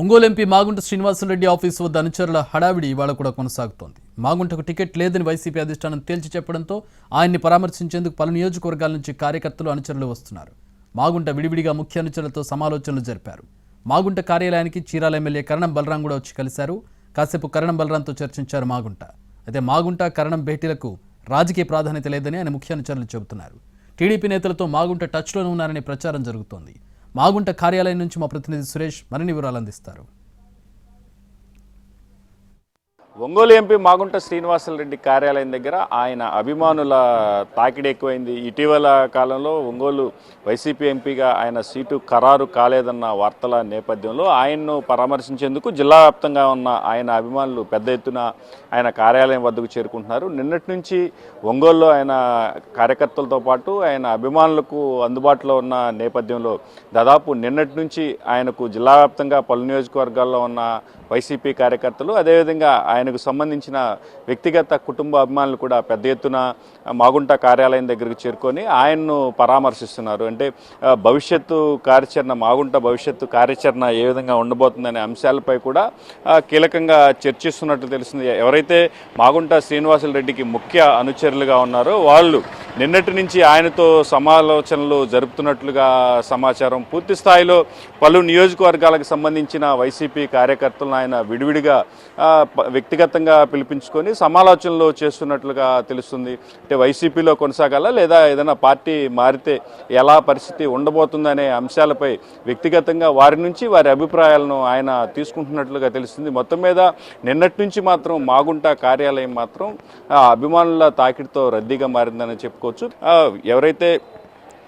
Ongole MP Magunta Srinivasa Reddy office వద్ద అనుచరుల హడావిడి ఇవాళ కూడా కొనసాగుతోంది. మాగుంటకు టికెట్ లేదని వైసీపీ అధిష్టానం తేల్చి చెప్పడంతో ఆయన్ని పరామర్శించేందుకు పలు నియోజకవర్గాల నుంచి కార్యకర్తలు అనుచరులు వస్తున్నారు. మాగుంట విడివిడిగా ముఖ్య అనుచరులతో సమాలోచనలు జరిపారు. మాగుంట కార్యాలయానికి చీరాల ఎమ్మెల్యే కరణం బలరాం కూడా వచ్చి కలిశారు. కాసేపు కరణం బలరాంతో చర్చించారు మాగుంట. అయితే మాగుంట కరణం భేటీలకు రాజకీయ ప్రాధాన్యత లేదని ఆయన ముఖ్య అనుచరులు చెబుతున్నారు. టీడీపీ నేతలతో మాగుంట టచ్లోనే ఉన్నారనే ప్రచారం జరుగుతోంది. మాగుంట కార్యాలయం నుంచి మా ప్రతినిధి సురేష్ మరిన్ని వివరాలు అందిస్తారు. ఒంగోలు ఎంపీ మాగుంట శ్రీనివాసరెడ్డి కార్యాలయం దగ్గర ఆయన అభిమానుల తాకిడి ఎక్కువైంది. ఇటీవల కాలంలో ఒంగోలు వైసీపీ ఎంపీగా ఆయన సీటు ఖరారు కాలేదన్న వార్తల నేపథ్యంలో ఆయన్ను పరామర్శించేందుకు జిల్లా వ్యాప్తంగా ఉన్న ఆయన అభిమానులు పెద్ద ఎత్తున ఆయన కార్యాలయం వద్దకు చేరుకుంటున్నారు. నిన్నటి నుంచి ఒంగోలులో ఆయన కార్యకర్తలతో పాటు ఆయన అభిమానులకు అందుబాటులో ఉన్న నేపథ్యంలో దాదాపు నిన్నటి నుంచి ఆయనకు జిల్లా వ్యాప్తంగా పలు నియోజకవర్గాల్లో ఉన్న వైసీపీ కార్యకర్తలు అదేవిధంగా ఆయన ఆయనకు సంబంధించిన వ్యక్తిగత కుటుంబ అభిమానులు కూడా పెద్ద ఎత్తున మాగుంట కార్యాలయం దగ్గరకు చేరుకొని ఆయన్ను పరామర్శిస్తున్నారు. అంటే భవిష్యత్తు కార్యాచరణ మాగుంట భవిష్యత్తు కార్యాచరణ ఏ విధంగా ఉండబోతుందనే అంశాలపై కూడా కీలకంగా చర్చిస్తున్నట్టు తెలిసింది. ఎవరైతే మాగుంట శ్రీనివాసులు రెడ్డికి ముఖ్య అనుచరులుగా ఉన్నారో వాళ్ళు నిన్నటి నుంచి ఆయనతో సమాలోచనలు జరుపుతున్నట్లుగా సమాచారం పూర్తి స్థాయిలో పలు నియోజకవర్గాలకు సంబంధించిన వైసీపీ కార్యకర్తలను ఆయన విడివిడిగా వ్యక్తిగతంగా పిలిపించుకొని సమాలోచనలు చేస్తున్నట్లుగా తెలుస్తుంది. అంటే వైసీపీలో కొనసాగాల లేదా ఏదైనా పార్టీ మారితే ఎలా పరిస్థితి ఉండబోతుందనే అంశాలపై వ్యక్తిగతంగా వారి నుంచి వారి అభిప్రాయాలను ఆయన తీసుకుంటున్నట్లుగా తెలుస్తుంది. మొత్తం మీద నిన్నటి నుంచి మాత్రం మాగుంట కార్యాలయం మాత్రం అభిమానుల తాకిడితో రద్దీగా మారిందని చెప్పుకో ఆ, ఎవరైతే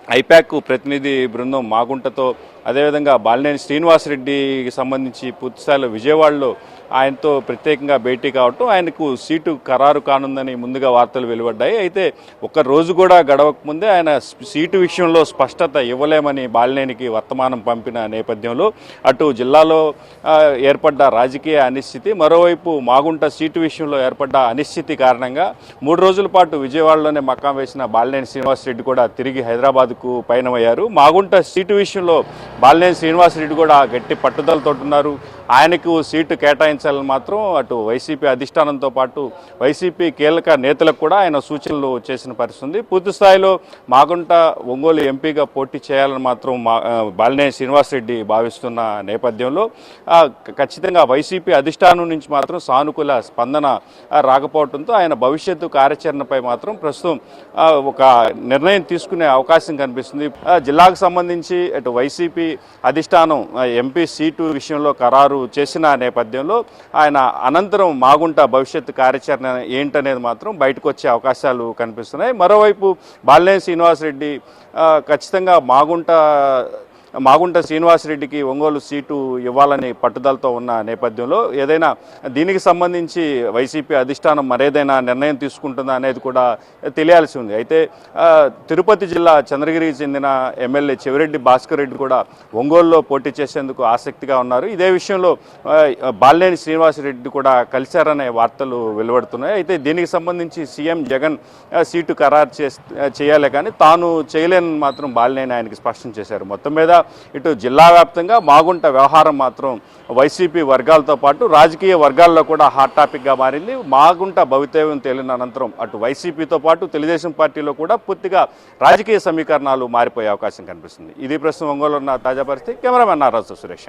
ఐపాక్ ప్రతినిధి బృందం మాగుంటతో అదేవిధంగా బాలినేని శ్రీనివాసరెడ్డికి సంబంధించి పూర్తిస్థాయిలో విజయవాడలో ఆయనతో ప్రత్యేకంగా భేటీ కావటం ఆయనకు సీటు ఖరారు కానుందని ముందుగా వార్తలు వెలువడ్డాయి. అయితే ఒక్క రోజు కూడా గడవక ముందే ఆయన సీటు విషయంలో స్పష్టత ఇవ్వలేమని బాలినేనికి వర్తమానం పంపిన నేపథ్యంలో అటు జిల్లాలో ఏర్పడ్డ రాజకీయ అనిశ్చితి మరోవైపు మాగుంట సీటు విషయంలో ఏర్పడ్డ అనిశ్చితి కారణంగా మూడు రోజుల పాటు విజయవాడలోనే మకాం వేసిన బాలినేని శ్రీనివాసరెడ్డి కూడా తిరిగి హైదరాబాద్కు పయనమయ్యారు. మాగుంట సీటు విషయంలో బాలినేని శ్రీనివాసరెడ్డి కూడా గట్టి పట్టుదలతో ఉన్నారు ఆయనకు సీటు పాటించాలని మాత్రం అటు వైసీపీ అధిష్టానంతో పాటు వైసీపీ కీలక నేతలకు కూడా ఆయన సూచనలు చేసిన పరిస్థితి ఉంది. పూర్తి స్థాయిలో మాగుంట ఒంగోలు ఎంపీగా పోటీ చేయాలని మాత్రం మా బాలినేని శ్రీనివాసరెడ్డి భావిస్తున్న నేపథ్యంలో ఖచ్చితంగా వైసీపీ అధిష్టానం నుంచి మాత్రం సానుకూల స్పందన రాకపోవడంతో ఆయన భవిష్యత్తు కార్యాచరణపై మాత్రం ప్రస్తుతం ఒక నిర్ణయం తీసుకునే అవకాశం కనిపిస్తుంది. జిల్లాకు సంబంధించి అటు వైసీపీ అధిష్టానం ఎంపీ సీటు విషయంలో ఖరారు చేసిన నేపథ్యంలో ఆయన అనంతరం మాగుంట భవిష్యత్తు కార్యాచరణ ఏంటనేది మాత్రం బయటకు వచ్చే అవకాశాలు కనిపిస్తున్నాయి. మరోవైపు బాలినేని శ్రీనివాసరెడ్డి ఖచ్చితంగా మాగుంట మాగుంట శ్రీనివాసరెడ్డికి ఒంగోలు సీటు ఇవ్వాలని పట్టుదలతో ఉన్న నేపథ్యంలో ఏదైనా దీనికి సంబంధించి వైసీపీ అధిష్టానం మరేదైనా నిర్ణయం తీసుకుంటుందా అనేది కూడా తెలియాల్సి ఉంది. అయితే తిరుపతి జిల్లా చంద్రగిరికి చెందిన ఎమ్మెల్యే చెవిరెడ్డి భాస్కర్ రెడ్డి కూడా ఒంగోలులో పోటీ చేసేందుకు ఆసక్తిగా ఉన్నారు. ఇదే విషయంలో బాలినేని శ్రీనివాసరెడ్డి కూడా కలిశారనే వార్తలు వెలువడుతున్నాయి. అయితే దీనికి సంబంధించి సీఎం జగన్ సీటు ఖరారు చేయాలి కానీ తాను చేయలేని మాత్రం బాలినేని ఆయనకి స్పష్టం చేశారు. మొత్తం మీద ఇటు జిల్లా వ్యాప్తంగా మాగుంట వ్యవహారం మాత్రం వైసీపీ వర్గాలతో పాటు రాజకీయ వర్గాల్లో కూడా హాట్ టాపిక్గా మారింది. మాగుంట భవితవ్యం తేలిన అనంతరం అటు వైసీపీతో పాటు తెలుగుదేశం పార్టీలో కూడా పూర్తిగా రాజకీయ సమీకరణాలు మారిపోయే అవకాశం కనిపిస్తుంది. ఇది ప్రస్తుతం ఒంగోలు ఉన్న తాజా పరిస్థితి. కెమెరామెన్ నారాజు సురేష్.